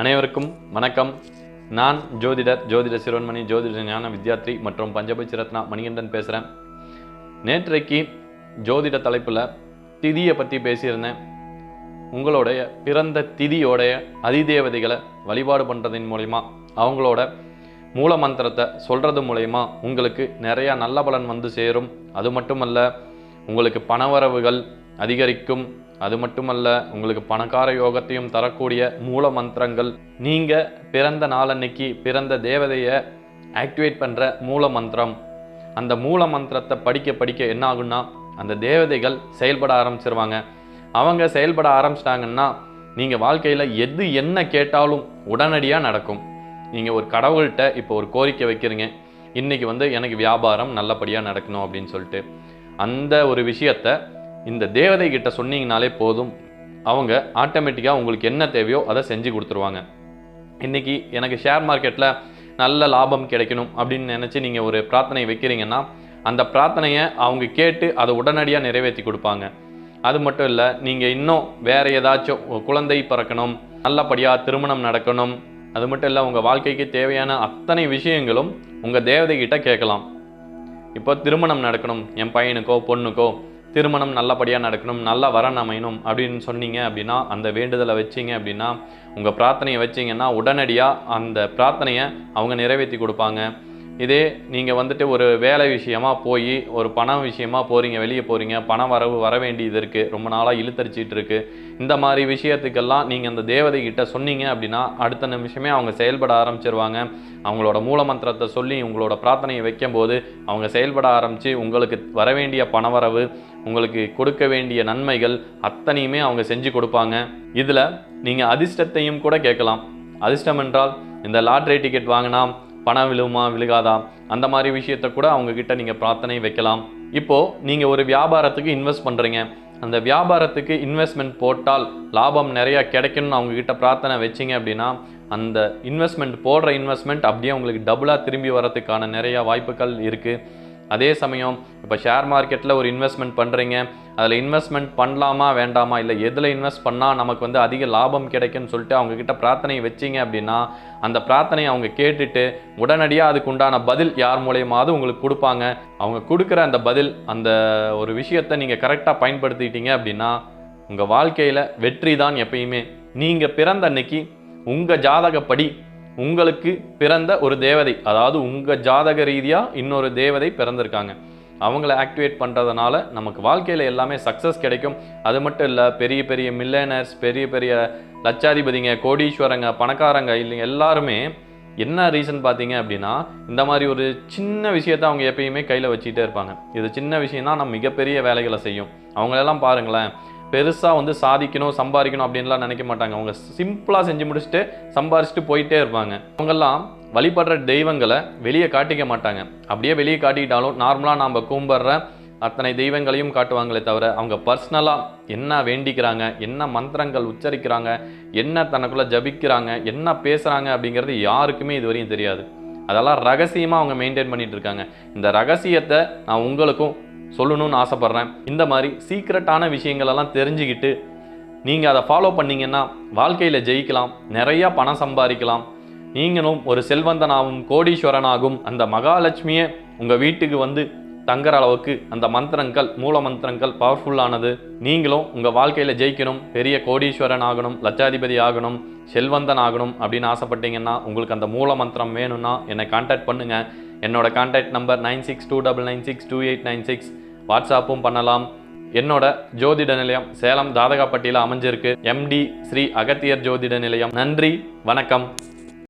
அனைவருக்கும் வணக்கம். நான் ஜோதிடர் ஜோதிட சிறுவன்மணி ஜோதிட ஞான வித்யாத்ரி மற்றும் பஞ்சபட்சி ரத்னா மணிகண்டன் பேசுகிறேன் நேற்றைக்கு ஜோதிட தலைப்பில் திதியை பற்றி பேசியிருந்தேன். உங்களுடைய பிறந்த திதியோடைய அதிதேவதைகளை வழிபாடு பண்ணுறதின் மூலிமா அவங்களோட மூல மந்திரத்தை சொல்கிறது மூலயமா உங்களுக்கு நிறையா நல்ல பலன் வந்து சேரும். அது மட்டுமல்ல உங்களுக்கு பணவரவுகள் அதிகரிக்கும். அது மட்டுமல்ல உங்களுக்கு பணக்கார யோகத்தையும் தரக்கூடிய மூல மந்திரங்கள் நீங்கள் பிறந்த நாளன்னைக்கு பிறந்த தேவதையை ஆக்டிவேட் பண்ணுற மூல மந்திரம். அந்த மூல மந்திரத்தை படிக்க படிக்க என்ன ஆகுன்னா அந்த தேவதைகள் செயல்பட ஆரம்பிச்சிருவாங்க. அவங்க செயல்பட ஆரம்பிச்சிட்டாங்கன்னா நீங்கள் வாழ்க்கையில் எது என்ன கேட்டாலும் உடனடியாக நடக்கும். நீங்கள் ஒரு கடவுள்கிட்ட இப்போ ஒரு கோரிக்கை வைக்கிறீங்க. இன்றைக்கி வந்து எனக்கு வியாபாரம் நல்லபடியாக நடக்கணும் அப்படின்னு சொல்லிட்டு. அந்த ஒரு விஷயத்தை இந்த தேவதை கிட்ட சொன்னீங்கனாலே போதும். அவங்க ஆட்டோமேட்டிக்காக உங்களுக்கு என்ன தேவையோ அதை செஞ்சு கொடுத்துருவாங்க. இன்னைக்கு எனக்கு ஷேர் மார்க்கெட்டில் நல்ல லாபம் கிடைக்கணும் அப்படின்னு நினச்சி நீங்கள் ஒரு பிரார்த்தனை வைக்கிறீங்கன்னா அந்த பிரார்த்தனையை அவங்க கேட்டு அதை உடனடியாக நிறைவேற்றி கொடுப்பாங்க. அது மட்டும் இல்லை நீங்கள் இன்னும் வேறு ஏதாச்சும் குழந்தை பிறக்கணும் நல்லபடியாக திருமணம் நடக்கணும் அது மட்டும் இல்லை உங்கள் வாழ்க்கைக்கு தேவையான அத்தனை விஷயங்களும் உங்கள் தேவதைகிட்ட கேட்கலாம். இப்போ திருமணம் நடக்கணும் என் பையனுக்கோ பொண்ணுக்கோ திருமணம் நல்லபடியாக நடக்கணும் நல்ல வரன் அமையணும் அப்படின்னு சொன்னீங்க அப்படின்னா அந்த வேண்டுதலை வச்சீங்க அப்படின்னா உங்கள் பிரார்த்தனையை வச்சீங்கன்னா உடனடியாக அந்த பிரார்த்தனையை அவங்க நிறைவேற்றி கொடுப்பாங்க. இதே நீங்கள் வந்துட்டு ஒரு வேலை விஷயமா போய் ஒரு பணம் விஷயமா போகிறீங்க வெளியே போகிறீங்க பணம் வரவு வர வேண்டியது இருக்குது ரொம்ப நாளாக இழுத்தரிச்சிட்டு இருக்கு. இந்த மாதிரி விஷயத்துக்கெல்லாம் நீங்கள் அந்த தேவதைகிட்ட சொன்னீங்க அப்படின்னா அடுத்த நிமிஷமே அவங்க செயல்பட ஆரம்பிச்சிருவாங்க. அவங்களோட மூல மந்திரத்தை சொல்லி உங்களோட பிரார்த்தனையை வைக்கும்போது அவங்க செயல்பட ஆரம்பித்து உங்களுக்கு வர வேண்டிய பணவரவு உங்களுக்கு கொடுக்க வேண்டிய நன்மைகள் அத்தனையுமே அவங்க செஞ்சு கொடுப்பாங்க. இதில் நீங்கள் அதிர்ஷ்டத்தையும் கூட கேட்கலாம். அதிர்ஷ்டம் என்றால் இந்த லாட்ரி டிக்கெட் வாங்கினா பணம் விழுமா விழுகாதா? அந்த மாதிரி விஷயத்த கூட அவங்கக்கிட்ட நீங்கள் பிரார்த்தனை வைக்கலாம். இப்போது நீங்கள் ஒரு வியாபாரத்துக்கு இன்வெஸ்ட் பண்ணுறீங்க அந்த வியாபாரத்துக்கு இன்வெஸ்ட்மெண்ட் போட்டால் லாபம் நிறையா கிடைக்கணும்னு அவங்கக்கிட்ட பிரார்த்தனை வச்சிங்க அப்படின்னா அந்த இன்வெஸ்ட்மெண்ட் போடுற இன்வெஸ்ட்மெண்ட் அப்படியே உங்களுக்கு டபுளாக திரும்பி வரதுக்கான நிறையா வாய்ப்புகள் இருக்குது அதே சமயம் இப்போ ஷேர் மார்க்கெட்டில் ஒரு இன்வெஸ்ட்மெண்ட் பண்ணுறீங்க அதில் இன்வெஸ்ட்மெண்ட் பண்ணலாமா வேண்டாமா இல்லை எதில் இன்வெஸ்ட் பண்ணால் நமக்கு வந்து அதிக லாபம் கிடைக்கும்னு சொல்லிட்டு அவங்கக்கிட்ட பிரார்த்தனை வச்சிங்க அப்படின்னா அந்த பிரார்த்தனையை அவங்க கேட்டுட்டு உடனடியாக அதுக்கு உண்டான பதில் யார் மூலயமாவது உங்களுக்கு கொடுப்பாங்க. அவங்க கொடுக்குற அந்த பதில் அந்த ஒரு விஷயத்தை நீங்கள் கரெக்டாக பயன்படுத்திட்டீங்க அப்படின்னா உங்கள் வாழ்க்கையில் வெற்றி தான் எப்பயுமே. நீங்கள் பிறந்த அன்னைக்கு உங்கள் ஜாதகப்படி உங்களுக்கு பிறந்த ஒரு தேவதை அதாவது உங்கள் ஜாதக ரீதியாக இன்னொரு தேவதை பிறந்திருக்காங்க. அவங்கள ஆக்டிவேட் பண்ணுறதுனால நமக்கு வாழ்க்கையில் எல்லாமே சக்ஸஸ் கிடைக்கும். அது மட்டும் இல்லை பெரிய பெரிய மில்லியனர்ஸ் பெரிய பெரிய லட்சாதிபதிங்க கோடீஸ்வரங்க பணக்காரங்க இல்லைங்க எல்லாருமே என்ன ரீசன் பார்த்தீங்க அப்படின்னா இந்த மாதிரி ஒரு சின்ன விஷயத்தை அவங்க எப்பயுமே கையில் வச்சுக்கிட்டே இருப்பாங்க. இது சின்ன விஷயம் தான் நம்ம மிகப்பெரிய வேலைகளை செய்யும். அவங்களெல்லாம் பாருங்களேன் பெருசாக வந்து சாதிக்கணும் சம்பாதிக்கணும் அப்படின்லாம் நினைக்க மாட்டாங்க. அவங்க சிம்பிளாக செஞ்சு முடிச்சுட்டு சம்பாரிச்சுட்டு போயிட்டே இருப்பாங்க. அவங்கெல்லாம் வழிபடுற தெய்வங்களை வெளியே காட்டிக்க மாட்டாங்க. அப்படியே வெளியே காட்டிக்கிட்டாலும் நார்மலாக நாம் கும்பிட்ற அத்தனை தெய்வங்களையும் காட்டுவாங்களே தவிர அவங்க பர்சனலாக என்ன வேண்டிக்கிறாங்க என்ன மந்திரங்கள் உச்சரிக்கிறாங்க என்ன தனக்குள்ளே ஜபிக்கிறாங்க என்ன பேசுகிறாங்க அப்படிங்கிறது யாருக்குமே இதுவரையும் தெரியாது. அதெல்லாம் ரகசியமாக அவங்க மெயின்டைன் பண்ணிகிட்டு இருக்காங்க. இந்த ரகசியத்தை நான் உங்களுக்கும் சொல்லணும்னு ஆசைப்பட்றேன். இந்த மாதிரி சீக்ரெட்டான விஷயங்களெல்லாம் தெரிஞ்சுக்கிட்டு நீங்கள் அதை ஃபாலோ பண்ணீங்கன்னா வாழ்க்கையில் ஜெயிக்கலாம் நிறையா பணம் சம்பாதிக்கலாம். நீங்களும் ஒரு செல்வந்தனாகவும் கோடீஸ்வரனாகும் அந்த மகாலட்சுமியை உங்கள் வீட்டுக்கு வந்து தங்குற அளவுக்கு அந்த மந்திரங்கள் மூல மந்திரங்கள் பவர்ஃபுல்லானது நீங்களும் உங்கள் வாழ்க்கையில் ஜெயிக்கணும் பெரிய கோடீஸ்வரன் ஆகணும் லட்சாதிபதி ஆகணும் செல்வந்தன் ஆகணும் அப்படின்னு ஆசைப்பட்டீங்கன்னா உங்களுக்கு அந்த மூல மந்திரம் வேணும்னா என்னை கான்டாக்ட் பண்ணுங்கள் என்னோட contact number nine six two double nine six two eight nine six வாட்ஸ்அப்பும் பண்ணலாம். என்னோட ஜோதிட நிலையம் சேலம் தாதகாப்பட்டியில் அமைஞ்சிருக்கு. எம்டி ஸ்ரீ அகத்தியர் ஜோதிட நிலையம். நன்றி வணக்கம்.